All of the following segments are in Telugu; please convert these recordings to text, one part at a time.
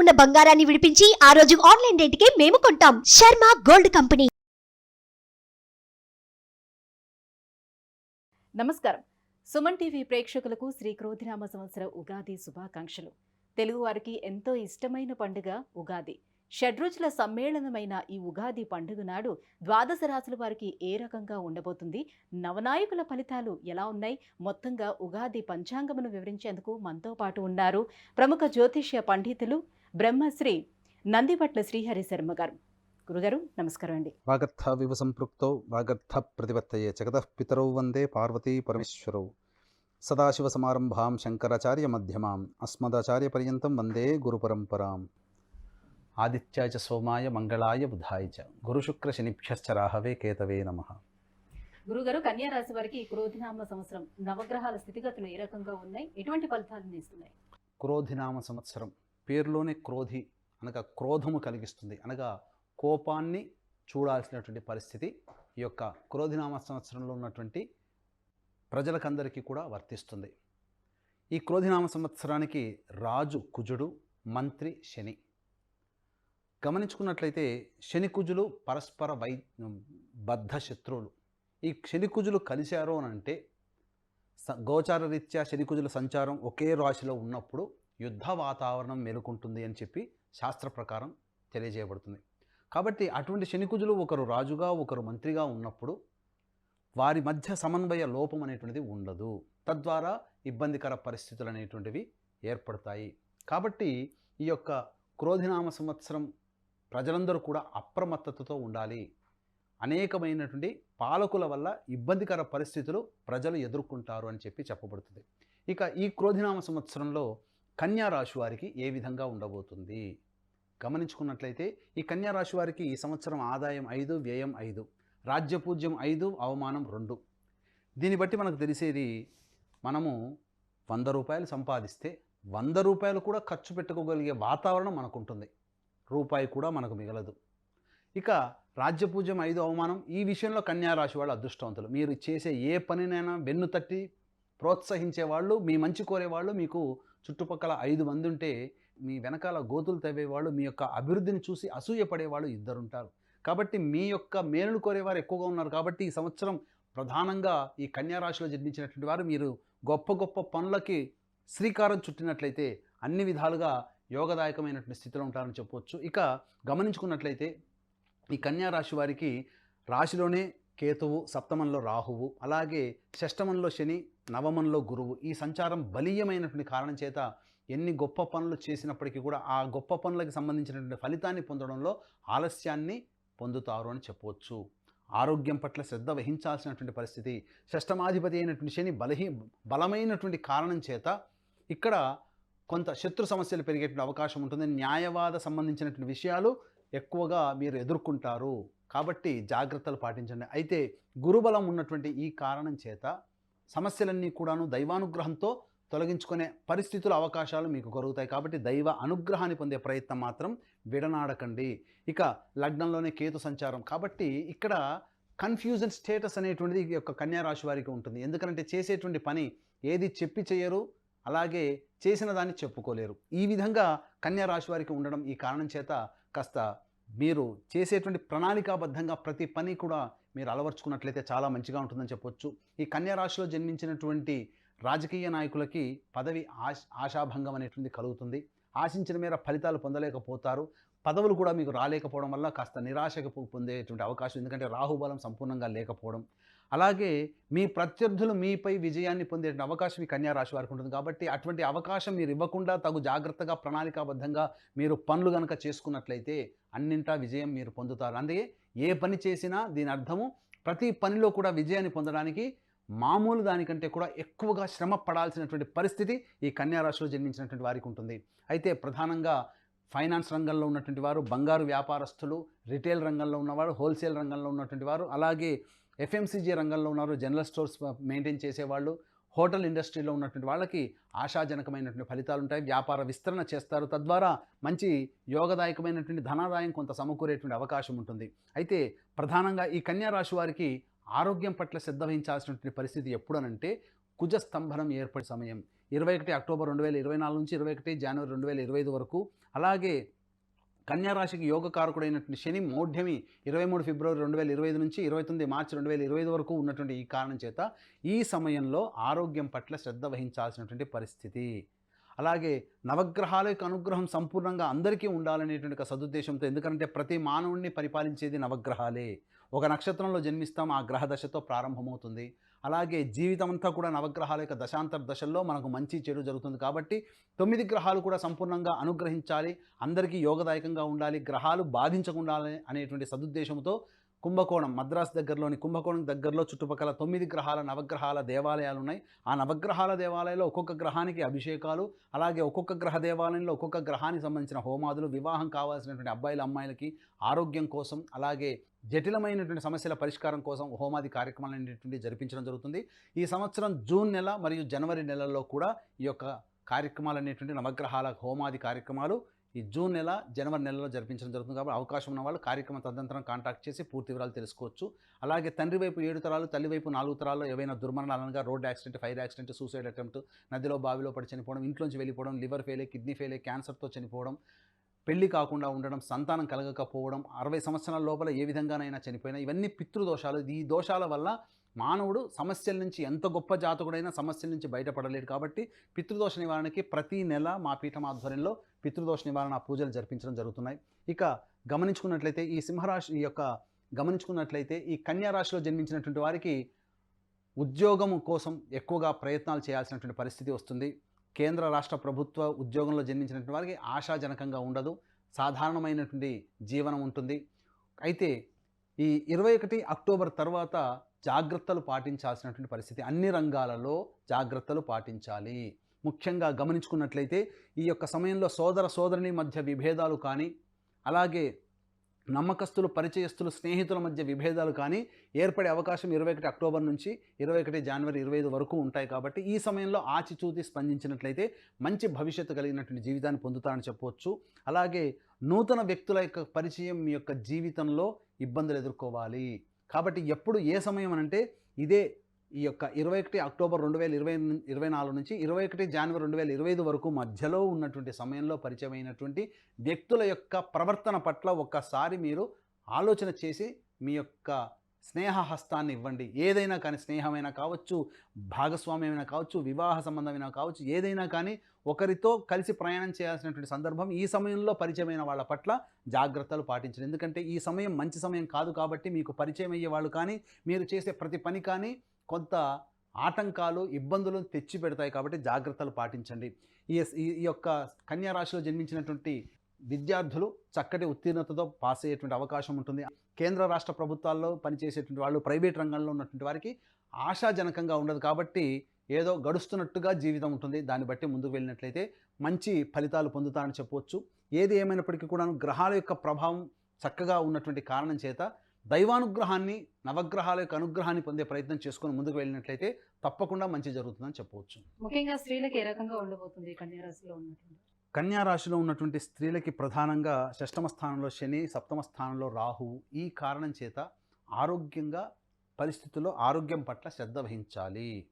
ఉన్న బంగారాన్ని విడిపించి ఆ రోజు ఆన్లైన్ రేటుకే మేము కొంటాం. Sharma gold company. నమస్కారం. సుమన్ టీవీ ప్రేక్షకులకు శ్రీ క్రోధిరామ సంవత్సర ఉగాది శుభాకాంక్షలు. తెలుగువారికి ఎంతో ఇష్టమైన పండుగ ఉగాది. షడ్రుచుల సమ్మేళనమైన ఈ ఉగాది పండుగ నాడు ద్వాదశ రాశుల వారికి ఏ రకంగా ఉండబోతుంది? నవనాయకుల ఫలితాలు ఎలా ఉన్నాయి? మొత్తంగా ఉగాది పంచాంగమును వివరించేందుకు మనతో పాటు ఉన్నారు ప్రముఖ జ్యోతిష్య పండితులు బ్రహ్మశ్రీ నందిపట్ల శ్రీహరి శర్మ గారు. గురుగారు నమస్కారం అండి. వాగర్థవివ సంపృక్తౌ వాగర్థ ప్రతిపత్తయే జగతః పితరౌ వందే పార్వతీ పరమేశ్వరౌ. సదాశివసమారంభాం శంకరాచార్య మధ్యమాం అస్మదాచార్యపర్యంతం వందే గురుపరంపరాం ఆదిత్యాయ చ సోమాయ మంగళాయ బుధాయ చ. గురుశుక్రశనిభ్యశ్చ రాహవే కేతవే నమ. గురుగారు కన్యా రాశి వారికి క్రోధినామ సంవత్సరం నవగ్రహాల స్థితిగతులు ఏ రకంగా ఉన్నాయి? ఎటువంటి ఫలితాలను ఇస్తున్నాయి క్రోధినామ సంవత్సరం. పేరులోనే క్రోధి అనగా క్రోధము కలిగిస్తుంది. అనగా కోపాన్ని చూడాల్సినటువంటి పరిస్థితి ఈ యొక్క క్రోధినామ సంవత్సరంలో ఉన్నటువంటి ప్రజలకందరికీ కూడా వర్తిస్తుంది. ఈ క్రోధినామ సంవత్సరానికి రాజు కుజుడు మంత్రి శని. గమనించుకున్నట్లయితే శని కుజులు పరస్పర వై బద్ధ శత్రువులు. ఈ శని కుజులు కలిశారు అని అంటే స- గోచార రీత్యా శనికుజుల సంచారం ఒకే రాశిలో ఉన్నప్పుడు యుద్ధ వాతావరణం మేలుకుంటుంది అని చెప్పి శాస్త్ర ప్రకారం తెలియజేయబడుతుంది. కాబట్టి అటువంటి శనికుజులు ఒకరు రాజుగా ఒకరు మంత్రిగా ఉన్నప్పుడు వారి మధ్య సమన్వయ లోపం అనేటువంటిది ఉండదు. తద్వారా ఇబ్బందికర పరిస్థితులు అనేటువంటివి ఏర్పడతాయి. కాబట్టి ఈ యొక్క క్రోధినామ సంవత్సరం ప్రజలందరూ కూడా అప్రమత్తతతో ఉండాలి. అనేకమైనటువంటి పాలకుల వల్ల ఇబ్బందికర పరిస్థితులు ప్రజలు ఎదుర్కొంటారు అని చెప్పి చెప్పబడుతుంది. ఇక ఈ క్రోధినామ సంవత్సరంలో కన్యా రాశి వారికి ఏ విధంగా ఉండబోతుంది? గమనించుకున్నట్లయితే ఈ కన్యా రాశి వారికి ఈ సంవత్సరం ఆదాయం ఐదు వ్యయం ఐదు రాజ్యపూజ్యం ఐదు అవమానం రెండు. దీన్ని బట్టి మనకు తెలిసేది మనము వంద రూపాయలు సంపాదిస్తే వంద రూపాయలు కూడా ఖర్చు పెట్టుకోగలిగే వాతావరణం మనకు ఉంటుంది రూపాయి కూడా మనకు మిగలదు. ఇక రాజ్యపూజ్యం ఐదు అవమానం ఈ విషయంలో కన్యారాశి వాళ్ళు అదృష్టవంతులు. మీరు చేసే ఏ పనినైనా వెన్ను తట్టి ప్రోత్సహించే వాళ్ళు మీ మంచి కోరేవాళ్ళు మీకు చుట్టుపక్కల ఐదు మంది ఉంటే మీ వెనకాల గోతులు తవ్వేవాళ్ళు మీ యొక్క అభివృద్ధిని చూసి అసూయపడేవాళ్ళు ఇద్దరుంటారు. కాబట్టి మీ యొక్క మేలును కోరేవారు ఎక్కువగా ఉన్నారు. కాబట్టి ఈ సంవత్సరం ప్రధానంగా ఈ కన్యారాశిలో జన్మించినటువంటి వారు మీరు గొప్ప గొప్ప పనులకి శ్రీకారం చుట్టినట్లయితే అన్ని విధాలుగా యోగదాయకమైనటువంటి స్థితిలో ఉంటారని చెప్పవచ్చు ఇక గమనించుకున్నట్లయితే ఈ కన్యా రాశి వారికి రాశిలోనే కేతువు సప్తమంలో రాహువు అలాగే షష్టమంలో శని నవమంలో గురువు. ఈ సంచారం బలీయమైనటువంటి కారణం చేత ఎన్ని గొప్ప పనులు చేసినప్పటికీ కూడా ఆ గొప్ప పనులకు సంబంధించినటువంటి ఫలితాన్ని పొందడంలో ఆలస్యాన్ని పొందుతారు అని చెప్పవచ్చు. ఆరోగ్యం పట్ల శ్రద్ధ వహించాల్సినటువంటి పరిస్థితి షష్టమాధిపతి అయినటువంటి శని బలహీ బలమైనటువంటి కారణం చేత ఇక్కడ కొంత శత్రు సమస్యలు పెరిగేటువంటి అవకాశం ఉంటుంది. న్యాయవాద సంబంధించినటువంటి విషయాలు ఎక్కువగా మీరు ఎదుర్కొంటారు. కాబట్టి జాగ్రత్తలు పాటించండి. అయితే గురుబలం ఉన్నటువంటి ఈ కారణం చేత సమస్యలన్నీ కూడాను దైవానుగ్రహంతో తొలగించుకునే పరిస్థితుల అవకాశాలు మీకు కలుగుతాయి. కాబట్టి దైవ అనుగ్రహాన్ని పొందే ప్రయత్నం మాత్రం విడనాడకండి. ఇక లగ్నంలోనే కేతు సంచారం. కాబట్టి ఇక్కడ కన్ఫ్యూజన్ స్టేటస్ అనేటువంటిది ఈ యొక్క కన్యా రాశి వారికి ఉంటుంది. ఎందుకంటే చేసేటువంటి పని ఏది చెప్పి చేయరు అలాగే చేసిన దాన్ని చెప్పుకోలేరు. ఈ విధంగా కన్యారాశి వారికి ఉండడం ఈ కారణం చేత కాస్త మీరు చేసేటువంటి ప్రణాళికాబద్ధంగా ప్రతి పని కూడా మీరు అలవర్చుకున్నట్లయితే చాలా మంచిగా ఉంటుందని చెప్పొచ్చు. ఈ కన్యా రాశిలో జన్మించినటువంటి రాజకీయ నాయకులకి పదవి ఆశ ఆశాభంగం అనేటువంటి కలుగుతుంది. ఆశించిన మేర ఫలితాలు పొందలేకపోతారు. పదవులు కూడా మీకు రాలేకపోవడం వల్ల కాస్త నిరాశకు పొందేటువంటి అవకాశం ఎందుకంటే రాహుబలం సంపూర్ణంగా లేకపోవడం. అలాగే మీ ప్రత్యర్థులు మీపై విజయాన్ని పొందేటువంటి అవకాశం ఈ కన్యా రాశి వారికి ఉంటుంది. కాబట్టి అటువంటి అవకాశం మీరు ఇవ్వకుండా తగు జాగ్రత్తగా ప్రణాళికాబద్ధంగా మీరు పనులు కనుక చేసుకున్నట్లయితే అన్నింటా విజయం మీరు పొందుతారు. అందుకే ఏ పని చేసినా దీని అర్థము ప్రతి పనిలో కూడా విజయాన్ని పొందడానికి మామూలు దానికంటే కూడా ఎక్కువగా శ్రమ పడాల్సినటువంటి పరిస్థితి ఈ కన్యారాశిలో జన్మించినటువంటి వారికి ఉంటుంది. అయితే ప్రధానంగా ఫైనాన్స్ రంగంలో ఉన్నటువంటి వారు బంగారు వ్యాపారస్తులు రిటైల్ రంగంలో ఉన్నవారు హోల్సేల్ రంగంలో ఉన్నటువంటి వారు అలాగే ఎఫ్ఎంసీజీ రంగంలో ఉన్నారు. జనరల్ స్టోర్స్ మెయింటైన్ చేసేవాళ్ళు హోటల్ ఇండస్ట్రీలో ఉన్నటువంటి వాళ్ళకి ఆశాజనకమైనటువంటి ఫలితాలు ఉంటాయి వ్యాపార విస్తరణ చేస్తారు. తద్వారా మంచి యోగదాయకమైనటువంటి ధనాదాయం కొంత సమకూరేటువంటి అవకాశం ఉంటుంది. అయితే ప్రధానంగా ఈ కన్యా రాశి వారికి ఆరోగ్యం పట్ల శ్రద్ధ వహించాల్సినటువంటి పరిస్థితి ఎప్పుడనంటే కుజస్తంభనం ఏర్పడే సమయం. ఇరవై ఒకటి అక్టోబర్ రెండు వేల ఇరవై నాలుగు నుంచి ఇరవై ఒకటి జనవరి రెండు వేల ఇరవై ఐదు వరకు. అలాగే కన్యారాశికి యోగ యోగకారకుడైనటువంటి శని మౌఢ్యమి ఇరవై మూడు ఫిబ్రవరి రెండు వేల ఇరవై ఐదు నుంచి ఇరవై తొమ్మిది మార్చి రెండు వేల ఇరవై ఐదు వరకు ఉన్నటువంటి ఈ కారణం చేత ఈ సమయంలో ఆరోగ్యం పట్ల శ్రద్ధ వహించాల్సినటువంటి పరిస్థితి. అలాగే నవగ్రహాల యొక్క అనుగ్రహం సంపూర్ణంగా అందరికీ ఉండాలనేటువంటి ఒక సదుద్దేశంతో ఎందుకంటే ప్రతి మానవుడిని పరిపాలించేది నవగ్రహాలే. ఒక నక్షత్రంలో జన్మిస్తాం ఆ గ్రహ దశతో ప్రారంభమవుతుంది. అలాగే జీవితం అంతా కూడా నవగ్రహాల యొక్క దశాంతర దశల్లో మనకు మంచి చెడు జరుగుతుంది కాబట్టి తొమ్మిది గ్రహాలు కూడా సంపూర్ణంగా అనుగ్రహించాలి అందరికీ యోగదాయకంగా ఉండాలి గ్రహాలు బాధించకుండా అనేటువంటి సదుద్దేశంతో కుంభకోణం మద్రాసు దగ్గరలోని కుంభకోణం దగ్గరలో చుట్టుపక్కల తొమ్మిది గ్రహాల నవగ్రహాల దేవాలయాలు ఉన్నాయి ఆ నవగ్రహాల దేవాలయంలో ఒక్కొక్క గ్రహానికి అభిషేకాలు అలాగే ఒక్కొక్క గ్రహ దేవాలయంలో ఒక్కొక్క గ్రహానికి సంబంధించిన హోమాదులు వివాహం కావాల్సినటువంటి అబ్బాయిల అమ్మాయిలకి ఆరోగ్యం కోసం అలాగే జటిలమైనటువంటి సమస్యల పరిష్కారం కోసం హోమాది కార్యక్రమాలు అనేటువంటి జరిపించడం జరుగుతుంది. ఈ సంవత్సరం జూన్ నెల మరియు జనవరి నెలల్లో కూడా ఈ యొక్క కార్యక్రమాలు అనేటువంటి నవగ్రహాల హోమాది కార్యక్రమాలు ఈ జూన్ నెల జనవరి నెలలో జరిపించడం జరుగుతుంది కాబట్టి అవకాశం ఉన్న వాళ్ళు కార్యక్రమం తదనంతరం కాంటాక్ట్ చేసి పూర్తి వివరాలు తెలుసుకోవచ్చు. అలాగే తండ్రి వైపు ఏడు తరాలు తల్లి వైపు నాలుగు తరాల్లో ఏవైనా దుర్మరణాలు అనగా road accident fire accident suicide attempt నదిలో బావిలో పడి చనిపోవడం ఇంట్లోంచి వెళ్ళిపోవడం లివర్ ఫెయిలే కిడ్నీ ఫెయిలే క్యాన్సర్తో చనిపోవడం పెళ్ళి కాకుండా ఉండడం సంతానం కలగకపోవడం అరవై సంవత్సరాల లోపల ఏ విధంగానైనా చనిపోయినా ఇవన్నీ పితృదోషాలు. ఈ దోషాల వల్ల మానవుడు సమస్యల నుంచి ఎంత గొప్ప జాతకుడైనా సమస్యల నుంచి బయటపడలేడు కాబట్టి పితృదోష నివారణకి ప్రతి నెల మా పీఠం ఆధ్వర్యంలో పితృదోష నివారణ పూజలు జరిపించడం జరుగుతున్నాయి. ఇక గమనించుకున్నట్లయితే ఈ సింహరాశి ఈ యొక్క గమనించుకున్నట్లయితే ఈ కన్యా రాశిలో జన్మించినటువంటి వారికి ఉద్యోగం కోసం ఎక్కువగా ప్రయత్నాలు చేయాల్సినటువంటి పరిస్థితి వస్తుంది. కేంద్ర రాష్ట్ర ప్రభుత్వ ఉద్యోగంలో జన్మించినటువంటి వారికి ఆశాజనకంగా ఉండదు. సాధారణమైనటువంటి జీవనం ఉంటుంది. అయితే ఈ ఇరవై ఒకటి అక్టోబర్ తర్వాత జాగ్రత్తలు పాటించాల్సినటువంటి పరిస్థితి. అన్ని రంగాలలో జాగ్రత్తలు పాటించాలి. ముఖ్యంగా గమనించుకున్నట్లయితే ఈ యొక్క సమయంలో సోదర సోదరుని మధ్య విభేదాలు కానీ అలాగే నమ్మకస్తులు పరిచయస్తులు స్నేహితుల మధ్య విభేదాలు కానీ ఏర్పడే అవకాశం ఇరవై ఒకటి అక్టోబర్ నుంచి ఇరవై ఒకటి జనవరి ఇరవై ఐదు వరకు ఉంటాయి కాబట్టి ఈ సమయంలో ఆచిచూతి స్పందించినట్లయితే మంచి భవిష్యత్తు కలిగినటువంటి జీవితాన్ని పొందుతారని చెప్పవచ్చు అలాగే నూతన వ్యక్తుల యొక్క పరిచయం మీ యొక్క జీవితంలో ఇబ్బందులు ఎదుర్కోవాలి. కాబట్టి ఎప్పుడు ఏ సమయం అనంటే ఇదే ఈ యొక్క ఇరవై ఒకటి అక్టోబర్ రెండు వేల ఇరవై ఇరవై నాలుగు నుంచి ఇరవై ఒకటి జనవరి రెండు వేల ఇరవై ఐదు వరకు మధ్యలో ఉన్నటువంటి సమయంలో పరిచయమైనటువంటి వ్యక్తుల యొక్క ప్రవర్తన పట్ల ఒక్కసారి మీరు ఆలోచన చేసి మీ యొక్క స్నేహ హస్తాన్ని ఇవ్వండి. ఏదైనా కానీ స్నేహమైనా కావచ్చు భాగస్వామ్యమైనా కావచ్చు వివాహ సంబంధమైనా కావచ్చు ఏదైనా కానీ ఒకరితో కలిసి ప్రయాణం చేయాల్సినటువంటి సందర్భం ఈ సమయంలో పరిచయమైన వాళ్ళ పట్ల జాగ్రత్తలు పాటించండి. ఎందుకంటే ఈ సమయం మంచి సమయం కాదు కాబట్టి మీకు పరిచయం అయ్యే వాళ్ళు కానీ మీరు చేసే ప్రతి పని కానీ కొంత ఆటంకాలు ఇబ్బందులు తెచ్చి పెడతాయి కాబట్టి జాగ్రత్తలు పాటించండి. ఈ ఈ- యొక్క కన్యా రాశిలో జన్మించినటువంటి విద్యార్థులు చక్కటి ఉత్తీర్ణతతో పాస్ అయ్యేటువంటి అవకాశం ఉంటుంది. కేంద్ర రాష్ట్ర ప్రభుత్వాల్లో పనిచేసేటువంటి వాళ్ళు ప్రైవేట్ రంగంలో ఉన్నటువంటి వారికి ఆశాజనకంగా ఉండదు కాబట్టి ఏదో గడుస్తున్నట్టుగా జీవితం ఉంటుంది. దాన్ని బట్టి ముందుకు వెళ్ళినట్లయితే మంచి ఫలితాలు పొందుతారని చెప్పవచ్చు. ఏది ఏమైనప్పటికీ కూడా గ్రహాల యొక్క ప్రభావం చక్కగా ఉన్నటువంటి కారణం చేత దైవానుగ్రహాన్ని నవగ్రహాల యొక్క అనుగ్రహాన్ని పొందే ప్రయత్నం చేసుకొని ముందుకు వెళ్ళినట్లయితే తప్పకుండా మంచి జరుగుతుందని చెప్పవచ్చు. ముఖ్యంగా స్త్రీలకు ఏ రకంగా ఉండబోతుంది ఈ కన్యా రాశిలో ఉన్నటువంటి? కన్యా రాశిలో ఉన్నటువంటి స్త్రీలకి ప్రధానంగా షష్టమ స్థానంలో శని సప్తమ స్థానంలో రాహువు ఈ కారణం చేత ఆరోగ్యంగా పరిస్థితుల్లో ఆరోగ్యం పట్ల శ్రద్ధ వహించాలి.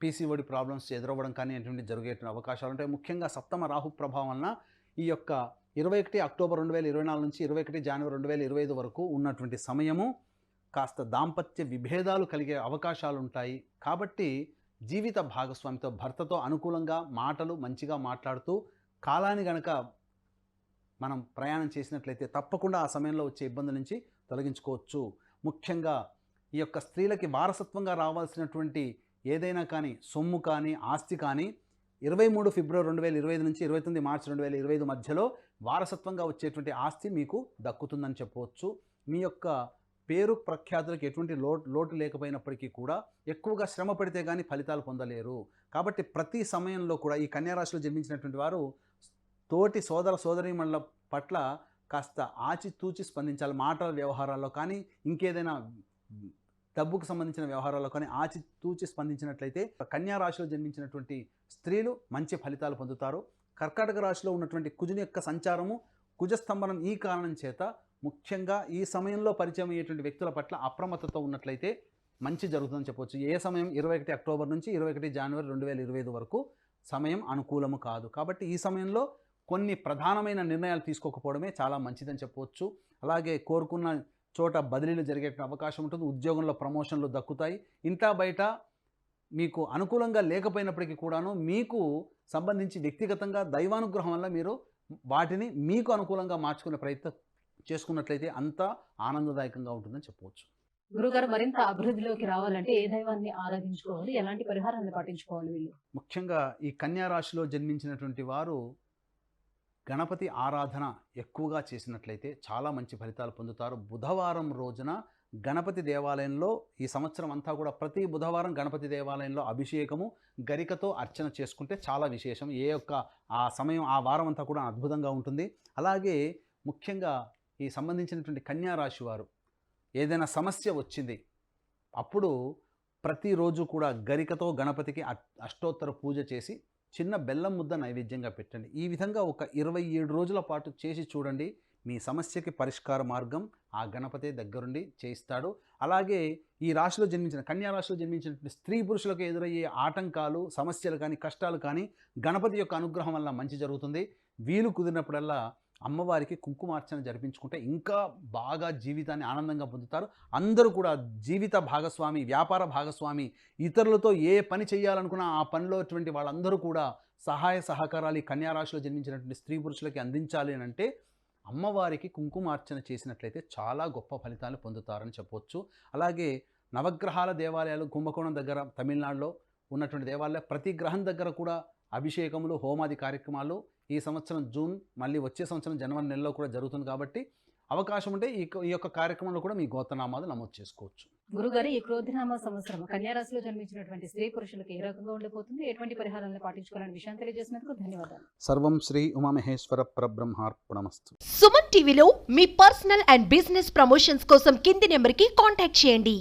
పీసీఓడి ప్రాబ్లమ్స్ ఎదురవ్వడం కానీ అటువంటి జరిగే అవకాశాలు ఉంటాయి. ముఖ్యంగా సప్తమ రాహు ప్రభావం వలన ఈ యొక్క ఇరవై ఒకటి అక్టోబర్ రెండు వేల ఇరవై నాలుగు నుంచి ఇరవై ఒకటి జనవరి రెండు వేల ఇరవై ఐదు వరకు ఉన్నటువంటి సమయము కాస్త దాంపత్య విభేదాలు కలిగే అవకాశాలు ఉంటాయి. కాబట్టి జీవిత భాగస్వామితో భర్తతో అనుకూలంగా మాటలు మంచిగా మాట్లాడుతూ కాలాన్ని గనక మనం ప్రయాణం చేసినట్లయితే తప్పకుండా ఆ సమయంలో వచ్చే ఇబ్బంది నుంచి తొలగించుకోవచ్చు. ముఖ్యంగా ఈ యొక్క స్త్రీలకి వారసత్వంగా రావాల్సినటువంటి ఏదైనా కానీ సొమ్ము కానీ ఆస్తి కానీ ఇరవై మూడు ఫిబ్రవరి రెండు వేల ఇరవై ఐదు నుంచి ఇరవై తొమ్మిది మార్చి రెండు వేల ఇరవై ఐదు మధ్యలో వారసత్వంగా వచ్చేటువంటి ఆస్తి మీకు దక్కుతుందని చెప్పవచ్చు. మీ యొక్క పేరు ప్రఖ్యాతులకు ఎటువంటి లోటు లోటు లేకపోయినప్పటికీ కూడా ఎక్కువగా శ్రమ పడితే కానీ ఫలితాలు పొందలేరు. కాబట్టి ప్రతి సమయంలో కూడా ఈ కన్యారాశిలో జన్మించినటువంటి వారు తోటి సోదర సోదరీమణుల పట్ల కాస్త ఆచితూచి స్పందించాలి. మాటల వ్యవహారాల్లో కానీ ఇంకేదైనా డబ్బుకు సంబంధించిన వ్యవహారాల్లో కానీ ఆచితూచి స్పందించినట్లయితే కన్యా రాశిలో జన్మించినటువంటి స్త్రీలు మంచి ఫలితాలు పొందుతారు. కర్కాటక రాశిలో ఉన్నటువంటి కుజుని యొక్క సంచారము కుజస్తంభనం ఈ కారణం చేత ముఖ్యంగా ఈ సమయంలో పరిచయం అయ్యేటువంటి వ్యక్తుల పట్ల అప్రమత్తతో ఉన్నట్లయితే మంచి జరుగుతుందని చెప్పవచ్చు ఏ సమయం? ఇరవై ఒకటి అక్టోబర్ నుంచి ఇరవై ఒకటి జనవరి రెండు వేల ఇరవై ఐదు వరకు సమయం అనుకూలము కాదు. కాబట్టి ఈ సమయంలో కొన్ని ప్రధానమైన నిర్ణయాలు తీసుకోకపోవడమే చాలా మంచిదని చెప్పవచ్చు అలాగే కోరుకున్న చోట బదిలీలు జరిగే అవకాశం ఉంటుంది. ఉద్యోగంలో ప్రమోషన్లు దక్కుతాయి. ఇంటా బయట మీకు అనుకూలంగా లేకపోయినప్పటికీ కూడాను మీకు సంబంధించి వ్యక్తిగతంగా దైవానుగ్రహం వల్ల మీరు వాటిని మీకు అనుకూలంగా మార్చుకునే ప్రయత్నం చేసుకున్నట్లయితే అంతా ఆనందదాయకంగా ఉంటుందని చెప్పవచ్చు. గురుగారు మరింత అభివృద్ధిలోకి రావాలంటే ఏ దైవాన్ని ఆరాధించుకోవాలి? ఎలాంటి పరిహారాన్ని పాటించుకోవాలి వీళ్ళు? ముఖ్యంగా ఈ కన్యా రాశిలో జన్మించినటువంటి వారు గణపతి ఆరాధన ఎక్కువగా చేసినట్లయితే చాలా మంచి ఫలితాలు పొందుతారు. బుధవారం రోజున గణపతి దేవాలయంలో ఈ సంవత్సరం అంతా కూడా ప్రతి బుధవారం గణపతి దేవాలయంలో అభిషేకము గరికతో అర్చన చేసుకుంటే చాలా విశేషం. ఏ యొక్క ఆ సమయం ఆ వారం అంతా కూడా అద్భుతంగా ఉంటుంది. అలాగే ముఖ్యంగా ఈ సంబంధించినటువంటి కన్యా రాశి వారు ఏదైనా సమస్య వచ్చింది అప్పుడు ప్రతిరోజు కూడా గరికతో గణపతికి అష్టోత్తర పూజ చేసి చిన్న బెల్లం ముద్ద నైవేద్యంగా పెట్టండి. ఈ విధంగా ఒక ఇరవై ఏడు రోజుల పాటు చేసి చూడండి. మీ సమస్యకి పరిష్కార మార్గం ఆ గణపతి దగ్గరుండి చేయిస్తాడు. అలాగే ఈ రాశిలో జన్మించిన కన్యా రాశిలో జన్మించిన స్త్రీ పురుషులకు ఎదురయ్యే ఆటంకాలు సమస్యలు కానీ కష్టాలు కానీ గణపతి యొక్క అనుగ్రహం వల్ల మంచి జరుగుతుంది. వీలు కుదిరినప్పుడల్లా అమ్మవారికి కుంకుమార్చన జరిపించుకుంటే ఇంకా బాగా జీవితాన్ని ఆనందంగా పొందుతారు. అందరూ కూడా జీవిత భాగస్వామి వ్యాపార భాగస్వామి ఇతరులతో ఏ పని చేయాలనుకున్నా ఆ పనిలో అటువంటి వాళ్ళందరూ కూడా సహాయ సహకారాలు ఈ కన్యా రాశిలో జన్మించినటువంటి స్త్రీ పురుషులకి అందించాలి అని అంటే అమ్మవారికి కుంకుమార్చన చేసినట్లయితే చాలా గొప్ప ఫలితాలు పొందుతారని చెప్పవచ్చు అలాగే నవగ్రహాల దేవాలయాలు కుంభకోణం దగ్గర తమిళనాడులో ఉన్నటువంటి దేవాలయాలు ప్రతి గ్రహం దగ్గర కూడా అభిషేకములు హోమాది కార్యక్రమాలు ఈ సంవత్సరం జూన్ మళ్ళీ వచ్చే సంవత్సరం జనవరి నెలలో కూడా జరుగుతుంది కాబట్టి అవకాశం ఉంటే ఈ యొక్క కార్యక్రమంలో కూడా మీ గోత్రనామాలు నమోదు చేసుకోవచ్చు. గురుగారు ఈ క్రోధినామ సంవత్సరం కన్యా రాశిలో జన్మించినటువంటి స్త్రీ పురుషులకు ఏ రకంగా ఉండబోతుంది ఎటువంటి పరిహారాలను పాటించుకోవాలనే విషయం తెలియజేసినందుకు ధన్యవాదాలు. సర్వం శ్రీ ఉమామహేశ్వర పరబ్రహ్మార్పణమస్తు. సుమన్ టీవీలో మీ పర్సనల్ అండ్ బిజినెస్ ప్రమోషన్స్ కోసం కింది నెంబర్కి కాంటాక్ట్ చేయండి.